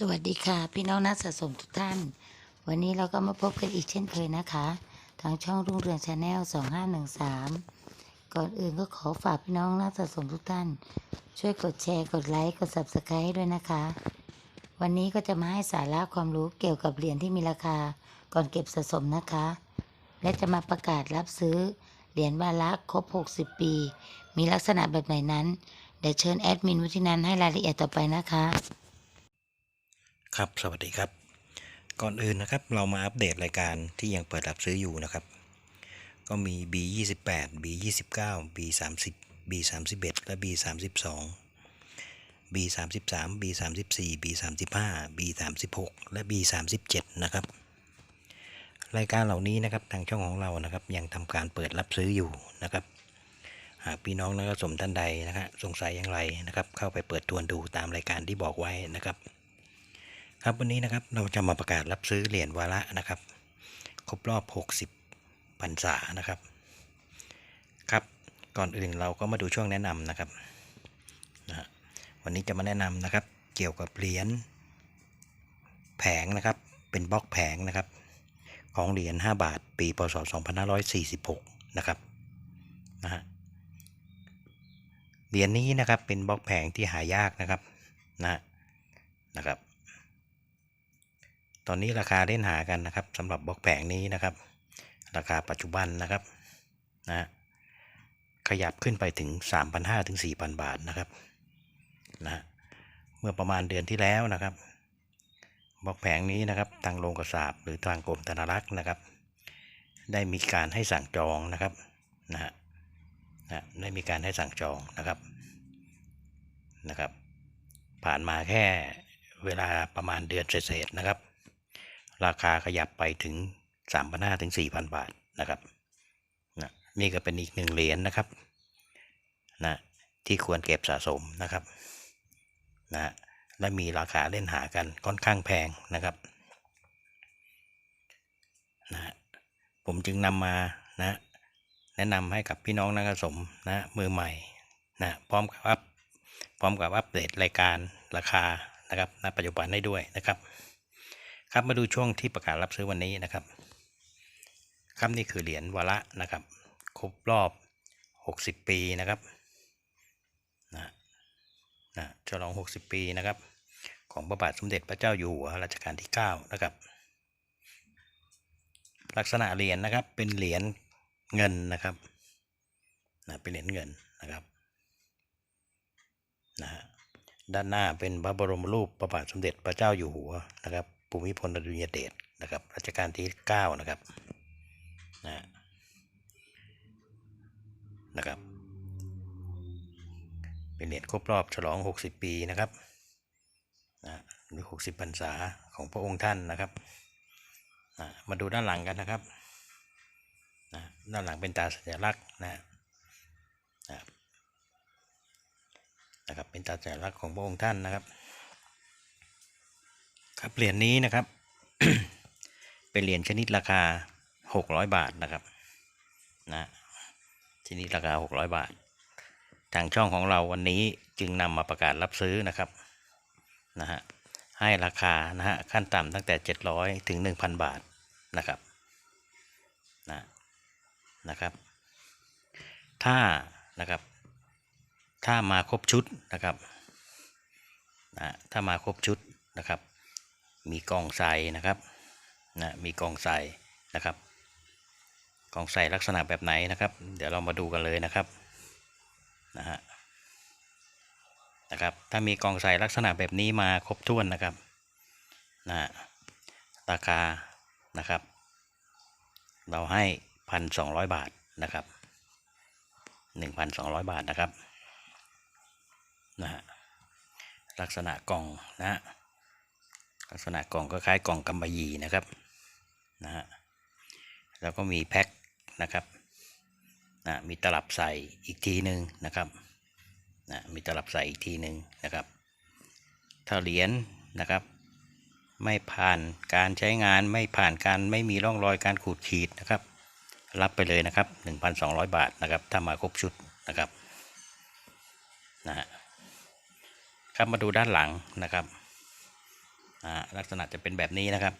สวัสดีค่ะ พี่น้องนักสะสมทุกท่าน วันนี้เราก็มาพบกันอีกเช่นเคยนะคะ ทางช่องรุ่งเรืองชาแนล2513 ก่อนอื่นก็ขอฝากพี่น้องนักสะสมทุกท่าน ช่วยกดแชร์ กดไลค์ กด subscribe ด้วยนะคะ วันนี้ก็จะมาให้สาระความรู้เกี่ยวกับเหรียญที่มีราคา ก่อนเก็บสะสมนะคะ และจะมาประกาศรับซื้อเหรียญวาระครบ 60 ปี มีลักษณะแบบไหนนั้น เดี๋ยวเชิญแอดมินวุฒินันให้รายละเอียดต่อไปนะคะ ครับสวัสดีครับ ก่อนอื่นนะครับเรามาอัปเดตรายการที่ยังเปิดรับซื้ออยู่นะครับ ก็มี B28 B29 B30 B31 และ B32 B33 B34 B35 B36 และ B37 นะครับ รายการเหล่านี้นะครับทางช่องของเรานะครับยังทำการเปิดรับซื้ออยู่นะครับหากพี่น้องนักสมท่านใดนะครับสงสัยอย่างไรนะครับ เข้าไปเปิดทวนดูตามรายการที่บอกไว้นะครับ ครับวันนี้นะครับเราจะมาประกาศรับซื้อเหรียญวาระนะครับ ครบรอบ 60พรรษานะครับ ครับก่อนอื่นเราก็มาดูช่วงแนะนำนะครับนะฮะวันนี้จะมาแนะนำนะครับ เกี่ยวกับเหรียญแผงนะครับ เป็นบล็อกแผงนะครับ ของเหรียญ5บาท ปีพศ2546นะครับนะฮะเหรียญนี้นะครับเป็นบล็อกแผงที่หายากนะครับนะฮะนะครับ ตอนนี้ราคาเล่นหากันนะครับสำหรับบล็อกแผงนี้นะครับ ราคาปัจจุบันนะครับนะขยับขึ้นไปถึง 3,500ถึง4,000 บาทนะครับนะฮะเมื่อประมาณเดือนที่แล้วนะครับบล็อกแผงนี้นะครับทางโรงกระสาบหรือทางกรมธนารักษ์นะครับ ได้มีการให้สั่งจองนะครับนะฮะนะได้มีการให้สั่งจองนะครับนะครับ ผ่านมาแค่เวลาประมาณเดือนเศษๆนะครับ ราคาขยับไปถึง 3,500ถึง 4,000 บาทนะครับนะนี่ก็เป็นอีกหนึ่งเหรียญนะครับนะที่ควรเก็บสะสมนะครับนะและมีราคาเล่นหากันค่อนข้างแพงนะครับนะผมจึงนำมานะแนะนำให้กับพี่น้องนักสะสมนะมือใหม่นะพร้อมกับอัพพร้อมกับอัปเดตรายการราคานะครับณปัจจุบันได้ด้วยนะครับ ครับมาดูช่วงที่ประกาศรับซื้อวันนี้นะครับครับนี่คือเหรียญวาระนะครับ ครบรอบ 60 ปีนะครับนะนะฉลอง 60 ปีนะครับ ของพระบาทสมเด็จพระเจ้าอยู่หัวรัชกาลที่ 9 นะครับ ลักษณะเหรียญนะครับเป็นเหรียญเงินนะครับนะเป็นเหรียญเงินนะครับนะฮะด้านหน้าเป็นพระบรมรูปพระบาทสมเด็จพระเจ้าอยู่หัวนะครับ ภูมิพลอดุลยเดชนะครับรัชกาลที่9นะครับนะนะครับ เป็นเหรียญครบรอบฉลอง 60 ปีนะครับนะหรือ 60พรรษาของพระองค์ท่านนะครับนะมาดูด้านหลังกันนะครับนะด้านหลังเป็นตาสัญลักษณ์นะนะนะครับ เป็นตาสัญลักษณ์ของพระองค์ท่านนะครับ ครับเหรียญนี้นะครับ เป็นเหรียญชนิดราคา600บาทนะครับนะชนิดราคา600บาท ทางช่องของเราวันนี้จึงนำมาประกาศรับซื้อนะครับนะฮะให้ราคานะฮะขั้นต่ำตั้งแต่700ถึง1,000บาทนะครับนะนะครับ ถ้านะครับ ถ้ามาครบชุดนะครับนะถ้ามาครบชุดนะครับ มีกล่องใส่นะครับนะมีกล่องใส่นะครับกล่องใส่ลักษณะแบบไหนนะครับ เดี๋ยวเรามาดูกันเลยนะครับนะฮะนะครับถ้ามีกล่องใส่ลักษณะแบบนี้มาครบถ้วนนะครับนะฮะราคานะครับ เราให้พันสองร้อยบาทนะครับหนึ่งพันสองร้อยบาทนะครับนะฮะลักษณะกล่องนะฮะ ลักษณะกล่องก็คล้ายกล่องกำมะหยี่นะครับนะฮะแล้วก็มีแพ็คนะครับนะมีตลับใส่อีกทีหนึ่งนะครับนะมีตลับใส่อีกทีหนึ่งนะครับ ถ้าเหรียญนะครับ ไม่ผ่านการใช้งานไม่ผ่านการไม่มีร่องรอยการขูดขีดนะครับ รับไปเลยนะครับ 1,200 บาทนะครับถ้ามาครบชุดนะครับนะฮะครับมาดูด้านหลังนะครับ อ่าลักษณะจะเป็นแบบนี้นะครับ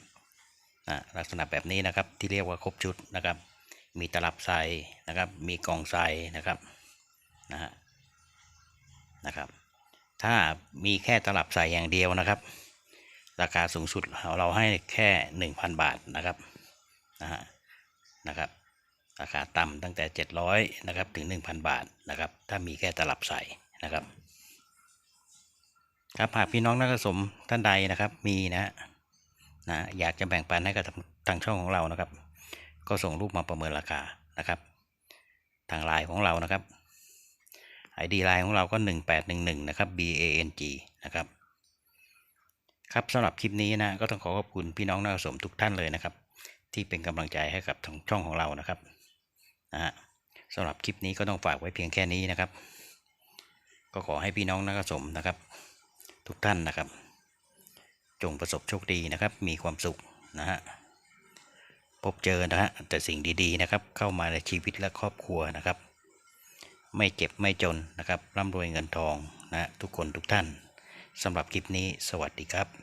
อ่าลักษณะแบบนี้นะครับที่เรียกว่าครบชุดนะครับ มีตลับใส่นะครับ มีกล่องใส่นะครับนะฮะนะครับถ้ามีแค่ตลับใส่อย่างเดียวนะครับ ราคาสูงสุดเราให้แค่หนึ่งพันบาทนะครับนะฮะนะครับราคาต่ำตั้งแต่ 700นะครับถึง 1,000 บาทนะครับถ้ามีแค่ตลับใส่นะครับ ครับหากพี่น้องนักสะสมท่านใดนะครับ มีนะฮะนะอยากจะแบ่งปันให้กับทางช่องของเรานะครับ ก็ส่งรูปมาประเมินราคานะครับ ทางไลน์ของเรานะครับ ID ไลน์ของเราก็ 1811 นะครับ B A N G นะครับครับสำหรับคลิปนี้นะก็ต้องขอขอบคุณพี่น้องนักสะสมทุกท่านเลยนะครับ ที่เป็นกำลังใจให้กับทางช่องของเรานะครับนะฮะสำหรับคลิปนี้ก็ต้องฝากไว้เพียงแค่นี้นะครับ ก็ขอให้พี่น้องนักสะสมนะครับ ทุกท่านนะครับ จงประสบโชคดีนะครับ มีความสุขนะฮะพบเจอนะฮะแต่สิ่งดีๆนะครับ เข้ามาในชีวิตและครอบครัวนะครับ ไม่เจ็บไม่จนนะครับร่ำรวยเงินทองนะฮะทุกคนทุกท่านสำหรับคลิปนี้สวัสดีครับ